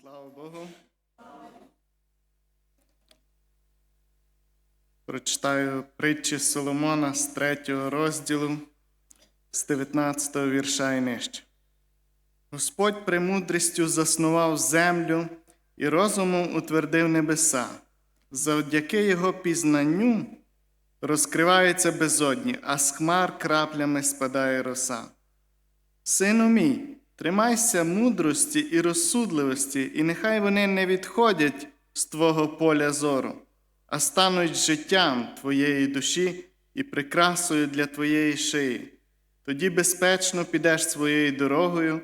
Слава Богу. Прочитаю притчі Соломона з 3 розділу, з 19 вірша і нижче. Господь премудрістю заснував землю і розумом утвердив небеса. Завдяки його пізнанню розкриваються безодні, а з хмар краплями спадає роса. Сину мій, тримайся мудрості і розсудливості, і нехай вони не відходять з твого поля зору, а стануть життям твоєї душі і прикрасою для твоєї шиї. Тоді безпечно підеш своєю дорогою,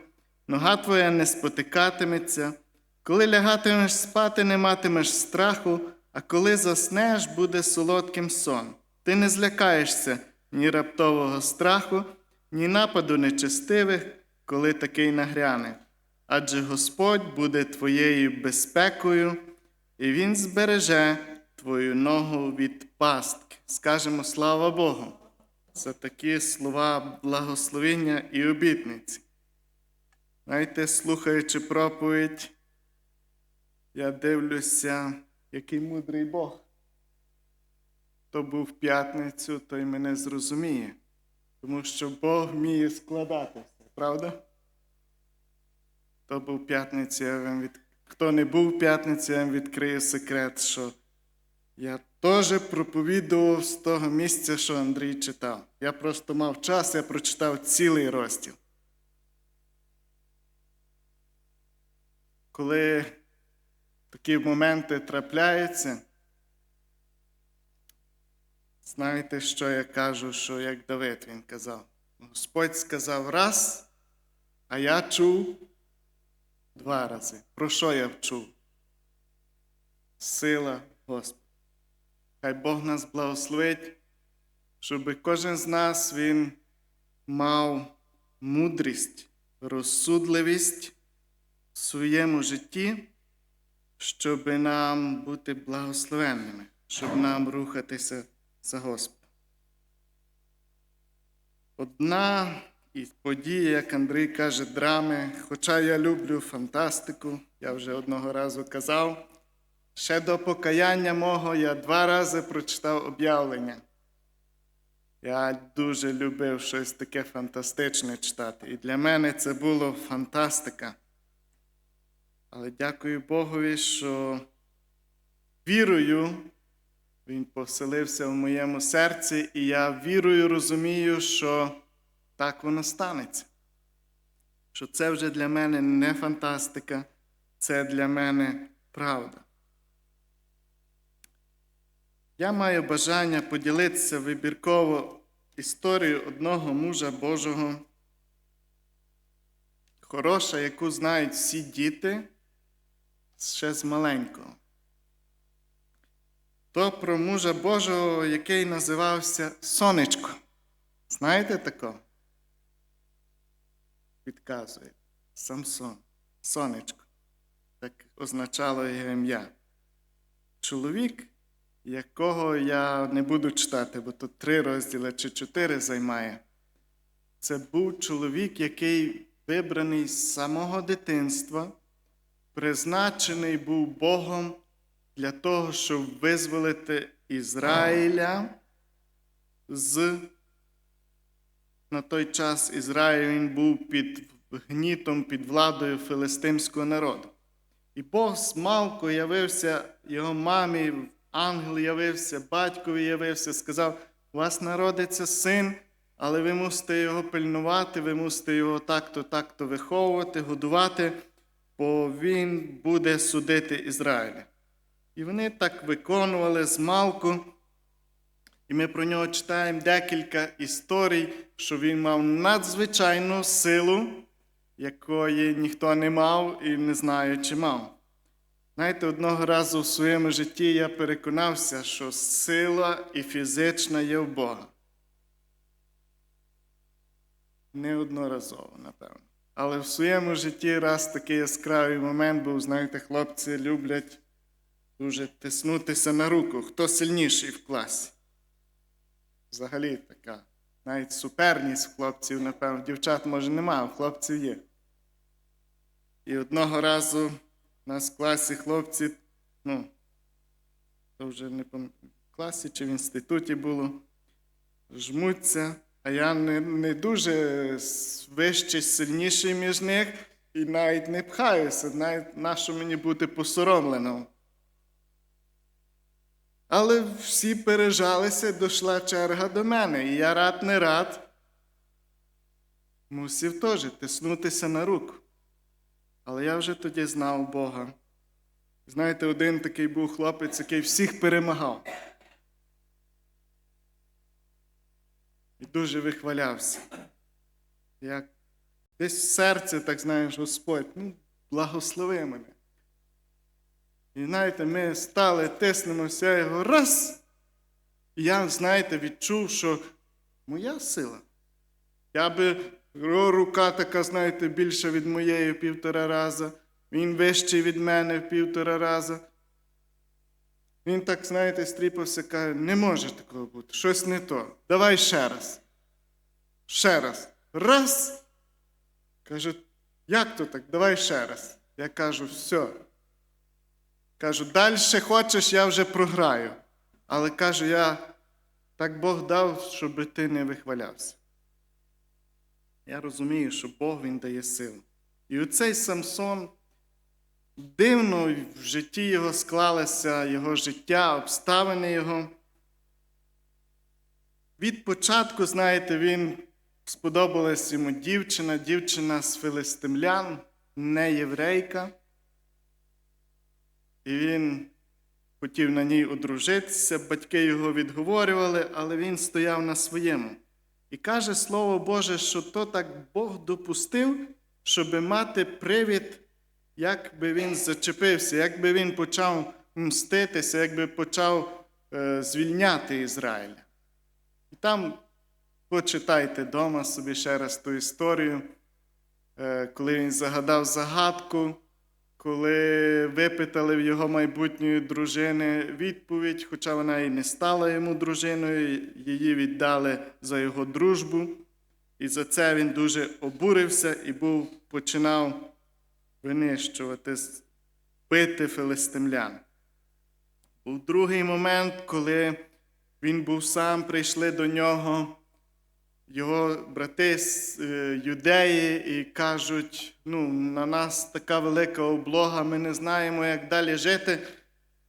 нога твоя не спотикатиметься, коли лягатимеш спати, не матимеш страху, а коли заснеш, буде солодким сон. Ти не злякаєшся ні раптового страху, ні нападу нечестивих, коли такий нагряне. Адже Господь буде твоєю безпекою, і Він збереже твою ногу від пастки. Скажемо слава Богу. за такі слова благословення і обітниці. Знаєте, слухаючи проповідь, я дивлюся, який мудрий Бог. Хто був в п'ятницю, той мене зрозуміє, тому що Бог вміє складатися, правда? Хто був п'ятницю, я вам від... хто не був п'ятницю, я вам відкрию секрет, що я теж проповідував з того місця, що Андрій читав. Я просто мав час, я прочитав цілий розділ. Коли такі моменти трапляються, знаєте, що я кажу, що як Давид він казав? Господь сказав раз, а я чув два рази. Про що я вчув? Сила Господа. Хай Бог нас благословить, щоб кожен з нас він мав мудрість, розсудливість в своєму житті, щоб нам бути благословенними, щоб нам рухатися за Господом. Одна із подій, як Андрій каже, драми, хоча я люблю фантастику, я вже одного разу казав. Ще до покаяння мого я два рази прочитав об'явлення. Я дуже любив щось таке фантастичне читати. І для мене це було фантастика. Але дякую Богові, що вірою Він поселився в моєму серці, і я вірою розумію, що так воно станеться. Що це вже для мене не фантастика, це для мене правда. Я маю бажання поділитися вибірково історією одного мужа Божого, хороша, яку знають всі діти ще з маленького. То про мужа Божого, який називався Сонечко. Знаєте такого? Підказує Самсон, Сонечко. Так означало його ім'я. Чоловік якого я не буду читати, бо тут три розділи чи чотири займає. Це був чоловік, який вибраний з самого дитинства, призначений був Богом для того, щоб визволити Ізраїля з на той час Ізраїль він був під гнітом, під владою филистимського народу. І Бог з малку явився його мамі ангел явився, батькові явився, сказав: у вас народиться син, але ви мусите його пильнувати, ви мусите його так-то, так-то виховувати, годувати, бо він буде судити Ізраїля. І вони так виконували з малку. І ми про нього читаємо декілька історій, що він мав надзвичайну силу, якої ніхто не мав і не знає, чи мав. Знаєте, одного разу в своєму житті я переконався, що сила і фізична є в Бога. Неодноразово, напевно. Але в своєму житті раз такий яскравий момент був, знаєте, хлопці люблять дуже тиснутися на руку, хто сильніший в класі. Взагалі така. Навіть суперність в хлопців, напевно, дівчат може немає, а хлопців є. І одного разу У нас в класі хлопці, ну, то вже не пам- в класі чи в інституті було, жмуться, а я не, не дуже вищий, сильніший між них і навіть не пхаюся, навіть нащо мені бути посоромленим. Але всі пережалися, дійшла черга до мене, і я рад не рад. Мусив теж тиснутися на руку. Але я вже тоді знав Бога. Знаєте, один такий був хлопець, який всіх перемагав. І дуже вихвалявся. Як десь в серці, так знаєш, Господь, ну, благослови мене. І знаєте, ми стали, тиснемося, його раз. І я, знаєте, відчув, що моя сила. Я би рука така, знаєте, більша від моєї в півтора раза. Він вищий від мене в півтора раза. Він так, знаєте, стріпався, каже, не може такого бути, щось не то. Давай ще раз. Ще раз. Раз. Каже, як то так? Давай ще раз. Я кажу, все. Кажу, далі хочеш, я вже програю. Але кажу, я так Бог дав, щоб ти не вихвалявся. Я розумію, що Бог він дає силу. І оцей Самсон дивно в житті його склалося, його життя, обставини його. Від початку, знаєте, він сподобалась йому дівчина, дівчина з филистимлян, не єврейка. І він хотів на ній одружитися, батьки його відговорювали, але він стояв на своєму. І каже Слово Боже, що то так Бог допустив, щоб мати привід, як би він зачепився, як би він почав мститися, як би почав е, звільняти Ізраїля. І там почитайте вдома собі ще раз ту історію, е, коли він загадав загадку, коли випитали в його майбутньої дружини відповідь, хоча вона і не стала йому дружиною, її віддали за його дружбу. І за це він дуже обурився і був, починав винищувати, бити филистимлян. Був другий момент, коли він був сам, прийшли до нього його брати з е, юдеї і кажуть: ну, на нас така велика облога, ми не знаємо, як далі жити,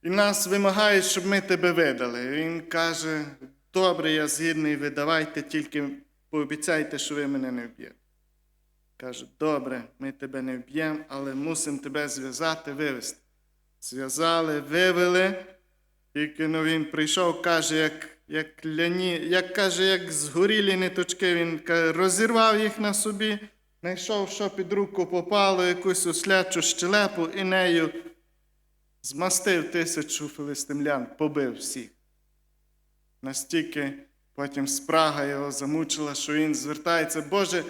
і нас вимагають, щоб ми тебе видали. Він каже: добре, я згідний, видавайте, тільки пообіцяйте, що ви мене не вб'єте. Каже, добре, ми тебе не вб'ємо, але мусимо тебе зв'язати, вивезти. Зв'язали, вивели. Тільки ну, він прийшов, каже, як, як ляні, як каже, як згорілі ниточки, він розірвав їх на собі, знайшов, що під руку попало, якусь ослячу щелепу, і нею змастив тисячу филистимлян, побив всіх. Настільки потім спрага його замучила, що він звертається, Боже,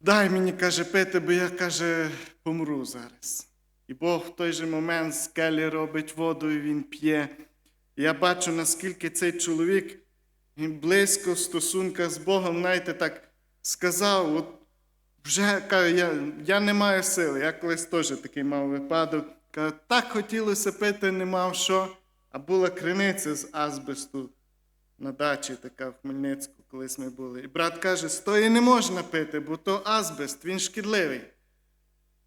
дай мені, каже, пити, бо я, каже, помру зараз. І Бог в той же момент з келі робить воду, і він п'є. Я бачу, наскільки цей чоловік близько в стосунках з Богом, знаєте, так сказав, от вже каже, я, я не маю сили. Я колись теж такий мав випадок. Каже, так хотілося пити, не мав що, а була криниця з азбесту на дачі, така в Хмельницьку, колись ми були. І брат каже, з тої не можна пити, бо то азбест, він шкідливий.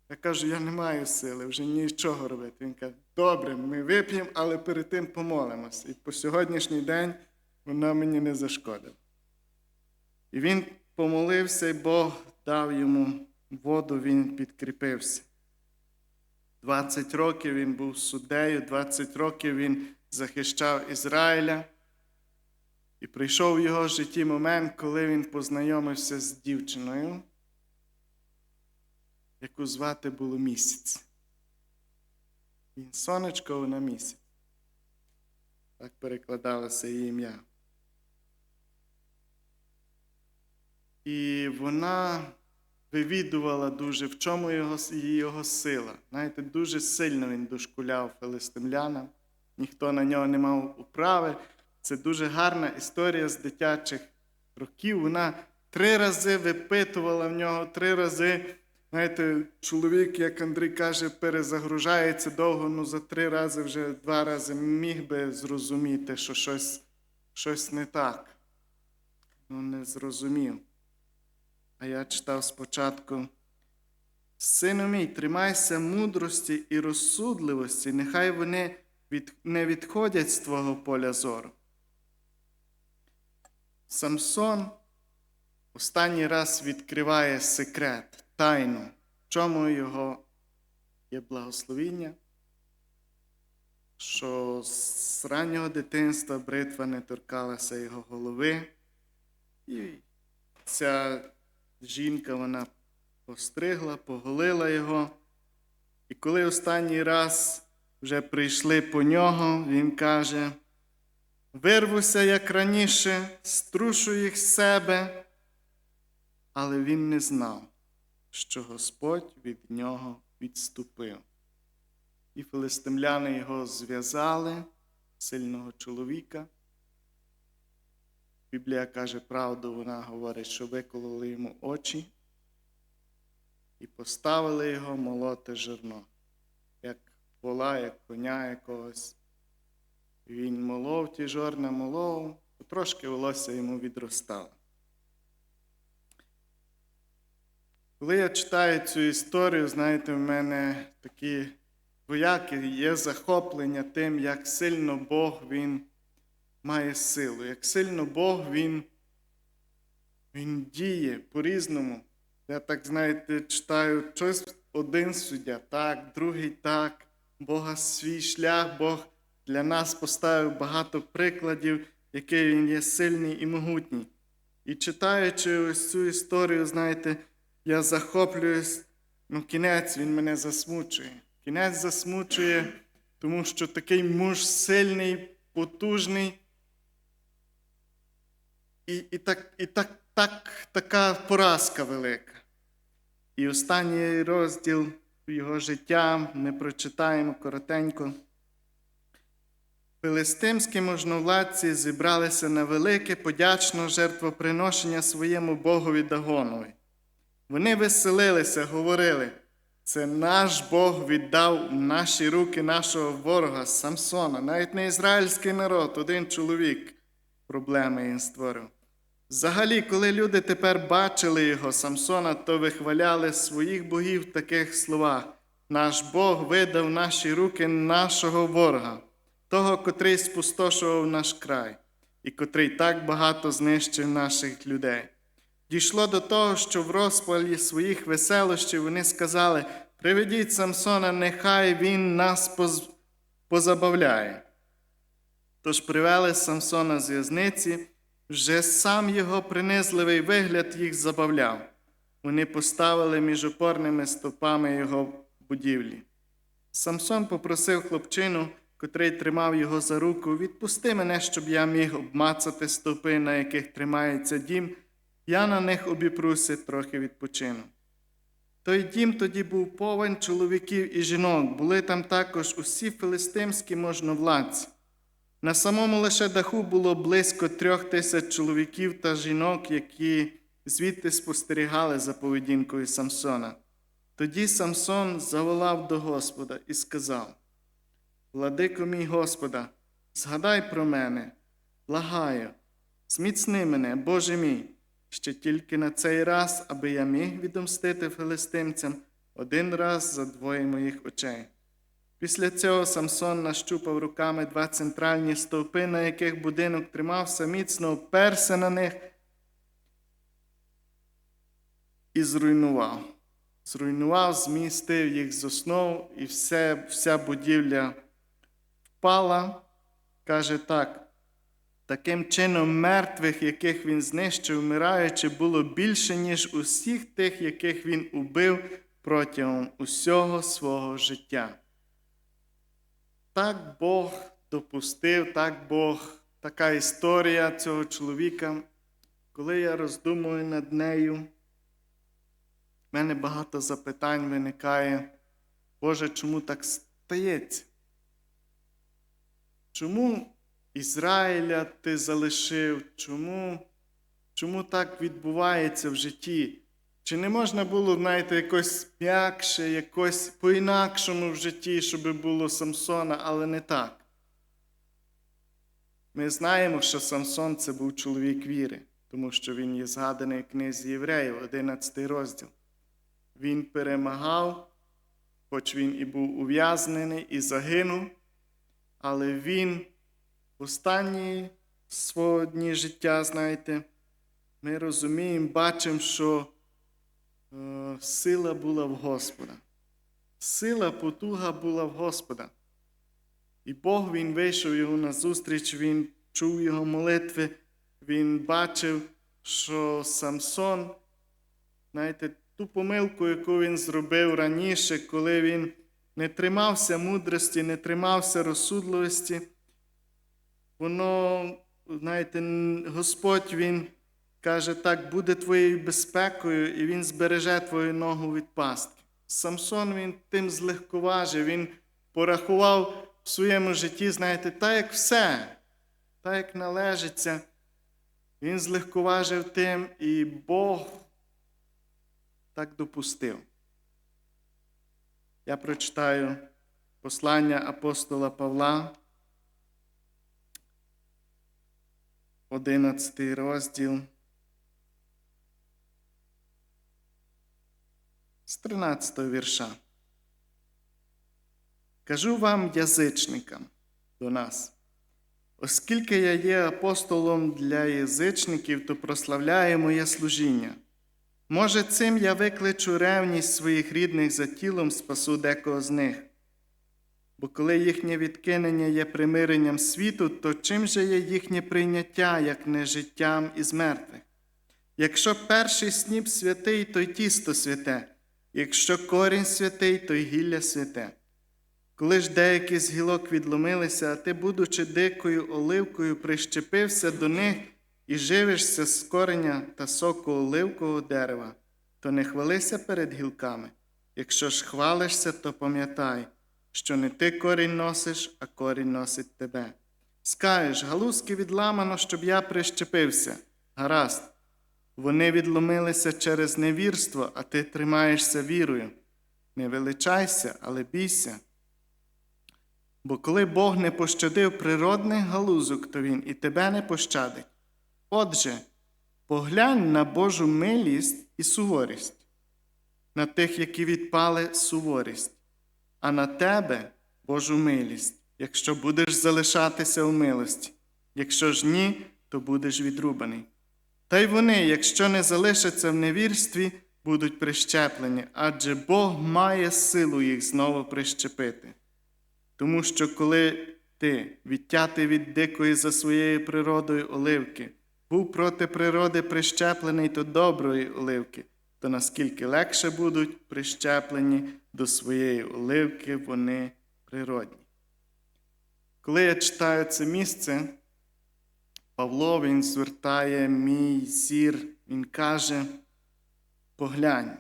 Я кажу, я не маю сили, вже нічого робити. Він каже, добре, ми вип'ємо, але перед тим помолимось. І по сьогоднішній день вона мені не зашкодила. І він помолився, і Бог дав йому воду, він підкріпився. 20 років він був суддею, 20 років він захищав Ізраїля. І прийшов в його житті момент, коли він познайомився з дівчиною яку звати було місяць. Він сонечко на місяць. Так перекладалося її ім'я. І вона вивідувала дуже, в чому його, його сила. Знаєте, дуже сильно він дошкуляв филистимлянам, ніхто на нього не мав управи. Це дуже гарна історія з дитячих років. Вона три рази випитувала в нього, три рази Знаєте, чоловік, як Андрій каже, перезагружається довго, ну за три рази вже два рази міг би зрозуміти, що щось, щось не так. Ну, не зрозумів. А я читав спочатку. Сину мій, тримайся мудрості і розсудливості, нехай вони від, не відходять з твого поля зору. Самсон останній раз відкриває секрет, тайну, в чому його є благословіння, що з раннього дитинства бритва не торкалася його голови, і ця жінка вона постригла, поголила його. І коли останній раз вже прийшли по нього, він каже: Вирвуся, як раніше, струшу їх з себе, але він не знав, що Господь від нього відступив. І филистимляни його зв'язали, сильного чоловіка. Біблія каже правду, вона говорить, що викололи йому очі і поставили його молоти жерно, як вола, як коня якогось. Він молов ті жорна, молов, трошки волосся йому відростало. Коли я читаю цю історію, знаєте, в мене такі двоякі є захоплення тим, як сильно Бог Він має силу, як сильно Бог Він, він діє по-різному. Я так, знаєте, читаю щось один суддя, так, другий так, Бога свій шлях, Бог для нас поставив багато прикладів, який він є сильний і могутній. І читаючи ось цю історію, знаєте, я захоплююсь, ну, кінець він мене засмучує. Кінець засмучує, тому що такий муж сильний, потужний. І, і, так, і так, так, така поразка велика. І останній розділ його життя ми прочитаємо коротенько. Филистимські можновладці зібралися на велике подячне жертвоприношення своєму богові Дагонові. Вони веселилися, говорили, це наш Бог віддав наші руки нашого ворога Самсона, навіть не ізраїльський народ, один чоловік проблеми він створив. Взагалі, коли люди тепер бачили його, Самсона, то вихваляли своїх богів в таких словах: наш Бог видав наші руки нашого ворога, того, котрий спустошував наш край, і котрий так багато знищив наших людей. Дійшло до того, що в розпалі своїх веселощів вони сказали: Приведіть Самсона, нехай він нас поз... позабавляє. Тож привели Самсона з в'язниці, вже сам його принизливий вигляд їх забавляв. Вони поставили між опорними стовпами його будівлі. Самсон попросив хлопчину, котрий тримав його за руку, відпусти мене, щоб я міг обмацати стовпи, на яких тримається дім, я на них обіпруся, трохи відпочину. Той дім тоді був повен чоловіків і жінок, були там також усі филистимські можновладці. На самому лише даху було близько трьох тисяч чоловіків та жінок, які звідти спостерігали за поведінкою Самсона. Тоді Самсон заволав до Господа і сказав: Владико мій Господа, згадай про мене, благаю, зміцни мене, Боже мій, ще тільки на цей раз, аби я міг відомстити филистимцям один раз за двоє моїх очей. Після цього Самсон нащупав руками два центральні стовпи, на яких будинок тримався, міцно оперся на них і зруйнував. Зруйнував, змістив їх з основ, і все, вся будівля впала. Каже так. Таким чином, мертвих, яких він знищив, вмираючи, було більше, ніж усіх тих, яких він убив протягом усього свого життя. Так Бог допустив, так Бог, така історія цього чоловіка. Коли я роздумую над нею, в мене багато запитань виникає. Боже, чому так стається? Чому Ізраїля ти залишив? Чому, Чому так відбувається в житті? Чи не можна було, знаєте, якось м'якше, якось по-інакшому в житті, щоб було Самсона, але не так. Ми знаємо, що Самсон це був чоловік віри, тому що він є згаданий в книзі Євреїв, 11 розділ. Він перемагав, хоч він і був ув'язнений і загинув, але він останні свого дні життя, знаєте, ми розуміємо, бачимо, що е, сила була в Господа. Сила, потуга була в Господа. І Бог він вийшов його на зустріч, він чув його молитви, він бачив, що Самсон, знаєте, ту помилку, яку він зробив раніше, коли він не тримався мудрості, не тримався розсудливості, воно, знаєте, Господь Він каже, так, буде твоєю безпекою, і Він збереже твою ногу від пастки. Самсон він тим злегковажив, він порахував в своєму житті, знаєте, так як все, так як належиться. Він злегковажив тим, і Бог так допустив. Я прочитаю послання апостола Павла, 11 розділ. З 13 вірша. Кажу вам, язичникам, до нас, оскільки я є апостолом для язичників, то прославляю моє служіння. Може, цим я викличу ревність своїх рідних за тілом, спасу декого з них. Бо коли їхнє відкинення є примиренням світу, то чим же є їхнє прийняття, як не життям із мертвих? Якщо перший сніп святий, то й тісто святе, якщо корінь святий, то й гілля святе. Коли ж деякі з гілок відломилися, а ти, будучи дикою оливкою, прищепився до них і живишся з кореня та соку оливкового дерева, то не хвалися перед гілками. Якщо ж хвалишся, то пам'ятай, що не ти корінь носиш, а корінь носить тебе. Скажеш, галузки відламано, щоб я прищепився. Гаразд. Вони відломилися через невірство, а ти тримаєшся вірою. Не величайся, але бійся. Бо коли Бог не пощадив природних галузок, то Він і тебе не пощадить. Отже, поглянь на Божу милість і суворість, на тих, які відпали суворість, а на тебе Божу милість, якщо будеш залишатися у милості, якщо ж ні, то будеш відрубаний. Та й вони, якщо не залишаться в невірстві, будуть прищеплені, адже Бог має силу їх знову прищепити. Тому що коли ти, відтятий від дикої за своєю природою оливки, був проти природи прищеплений до доброї оливки, то наскільки легше будуть прищеплені до своєї оливки вони природні. Коли я читаю це місце, Павло він звертає мій зір, він каже: поглянь,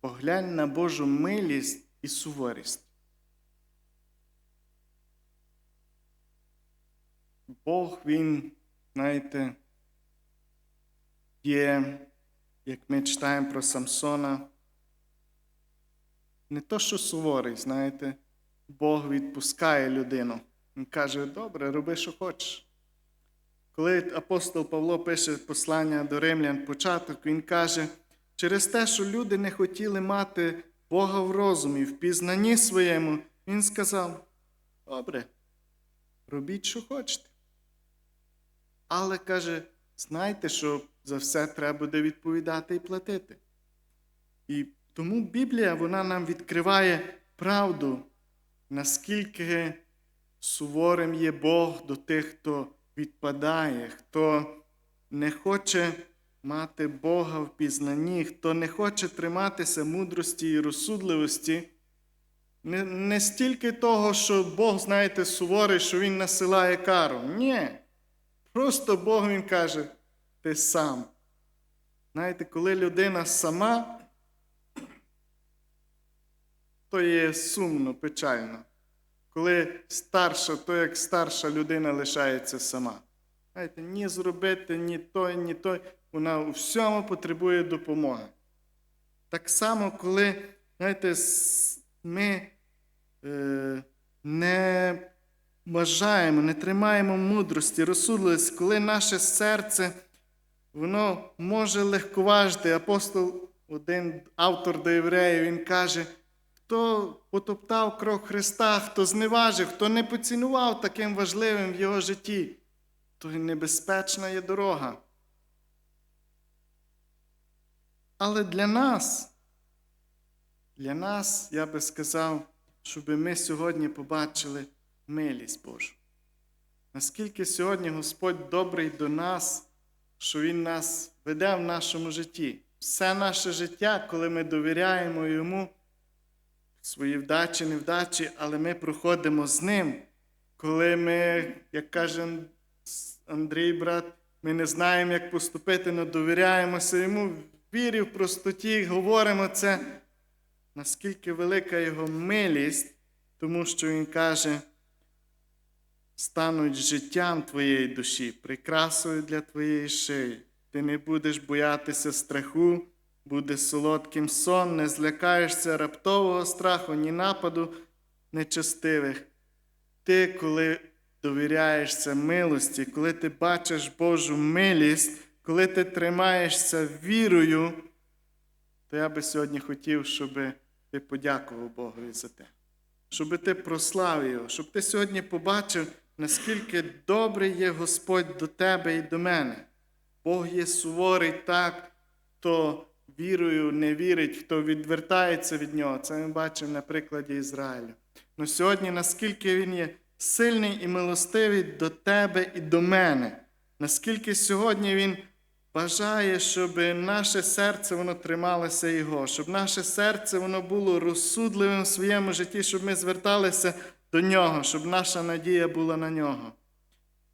поглянь на Божу милість і суворість. Бог він, знаєте, є, як ми читаємо про Самсона, не то, що суворий, знаєте, Бог відпускає людину. Він каже, добре, роби, що хочеш. Коли апостол Павло пише послання до римлян початок, він каже, через те, що люди не хотіли мати Бога в розумі, в пізнанні своєму, він сказав: добре, робіть, що хочете. Але каже, знайте, що за все треба буде відповідати і платити. І тому Біблія вона нам відкриває правду, наскільки суворим є Бог до тих, хто відпадає, хто не хоче мати Бога в пізнанні, хто не хоче триматися мудрості і розсудливості. Не, не стільки того, що Бог, знаєте, суворий, що Він насилає кару. Ні. Просто Бог Він каже, ти сам. Знаєте, коли людина сама, то є сумно, печально. Коли старша, то як старша людина лишається сама. Знаєте, ні зробити, ні той, ні той. Вона у всьому потребує допомоги. Так само, коли знаєте, ми е, не бажаємо, не тримаємо мудрості, розсудливості, коли наше серце воно може легковажити. Апостол, один автор до євреїв, він каже, хто потоптав крок Христа, хто зневажив, хто не поцінував таким важливим в його житті, то небезпечна є дорога. Але для нас, для нас, я би сказав, щоб ми сьогодні побачили милість Божу. Наскільки сьогодні Господь добрий до нас, що Він нас веде в нашому житті. Все наше життя, коли ми довіряємо Йому, свої вдачі, невдачі, але ми проходимо з Ним. Коли ми, як каже Андрій, брат, ми не знаємо, як поступити, але довіряємося йому, в вірі, в простоті, говоримо це, наскільки велика його милість, тому що він каже, стануть життям твоєї душі, прикрасою для твоєї шиї. Ти не будеш боятися страху, буде солодким сон, не злякаєшся раптового страху, ні нападу нечестивих. Ти, коли довіряєшся милості, коли ти бачиш Божу милість, коли ти тримаєшся вірою, то я би сьогодні хотів, щоб ти подякував Богові за те, щоб ти прославив його, щоб ти сьогодні побачив, наскільки добрий є Господь до тебе і до мене. Бог є суворий так, хто вірою не вірить, хто відвертається від нього. Це ми бачимо на прикладі Ізраїлю. Ну сьогодні, наскільки він є сильний і милостивий до тебе і до мене, наскільки сьогодні він бажає, щоб наше серце воно трималося Його, щоб наше серце воно було розсудливим в своєму житті, щоб ми зверталися до нього, щоб наша надія була на нього.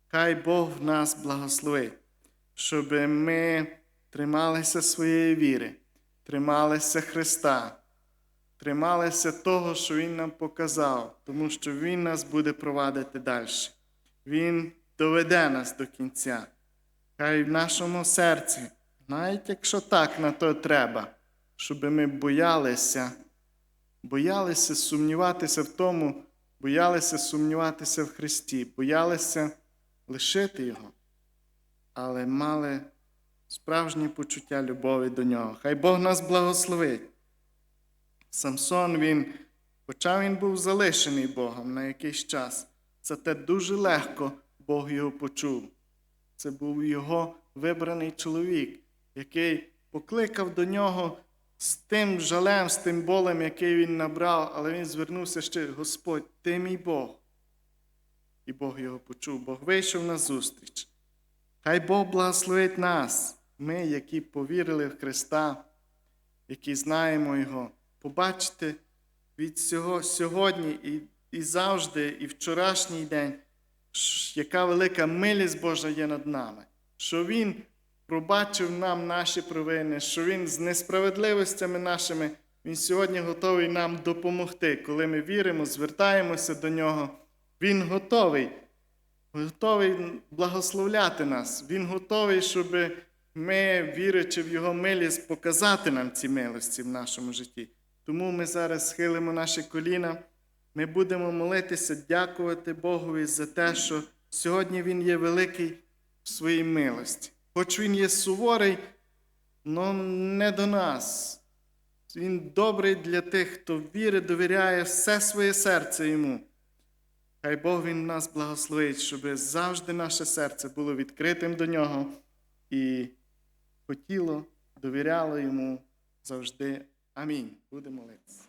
Хай Бог нас благословить, щоб ми трималися своєї віри, трималися Христа, трималися того, що Він нам показав, тому що Він нас буде провадити далі. Він доведе нас до кінця. Хай в нашому серці, навіть якщо так на то треба, щоб ми боялися, боялися сумніватися в тому, боялися сумніватися в Христі, боялися лишити Його, але мали справжнє почуття любові до нього. Хай Бог нас благословить. Самсон, він, хоча він був залишений Богом на якийсь час, зате дуже легко Бог його почув. Це був його вибраний чоловік, який покликав до нього з тим жалем, з тим болем, який він набрав, але він звернувся ще, Господь, ти мій Бог. І Бог його почув, Бог вийшов на зустріч. Хай Бог благословить нас, ми, які повірили в Христа, які знаємо Його, побачити від цього сьогодні і, і завжди, і вчорашній день, яка велика милість Божа є над нами, що Він пробачив нам наші провини, що Він з несправедливостями нашими, Він сьогодні готовий нам допомогти. Коли ми віримо, звертаємося до Нього, Він готовий готовий благословляти нас. Він готовий, щоб ми, вірячи в Його милість, показати нам ці милості в нашому житті. Тому ми зараз схилимо наші коліна. Ми будемо молитися, дякувати Богові за те, що сьогодні Він є великий в своїй милості. Хоч Він є суворий, але не до нас. Він добрий для тих, хто вірить, довіряє все своє серце йому. Хай Бог він нас благословить, щоб завжди наше серце було відкритим до нього і хотіло, довіряло йому завжди. Амінь. Будемо молитися.